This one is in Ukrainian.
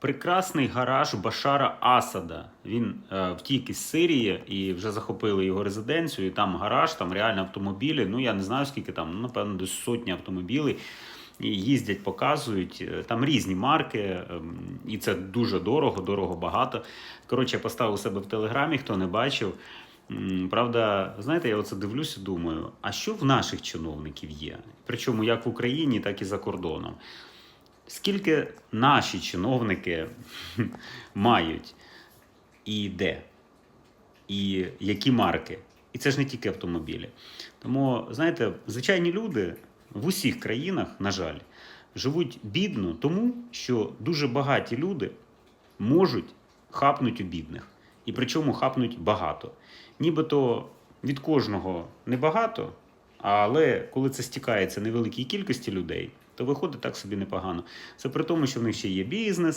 Прекрасний гараж Башара Асада. Він е, втік із Сирії і вже захопили його резиденцію. І там гараж, там реально автомобілі. Ну я не знаю скільки там, ну напевно, десь сотні автомобілів. І їздять, показують. Е, Там різні марки, ем, і це дуже дорого, дорого багато. Коротше, я поставив себе в телеграмі, хто не бачив. Правда, знаєте, я оце дивлюсь і думаю, а що в наших чиновників є? Причому як в Україні, так і за кордоном. Скільки наші чиновники мають і де, і які марки. І це ж не тільки автомобілі. Тому, знаєте, звичайні люди в усіх країнах, на жаль, живуть бідно, тому що дуже багаті люди можуть хапнуть у бідних. І причому хапнуть багато. Нібито від кожного небагато, але коли це стікається невеликій кількості людей, то виходить так собі непогано. Це при тому, що в них ще є бізнес.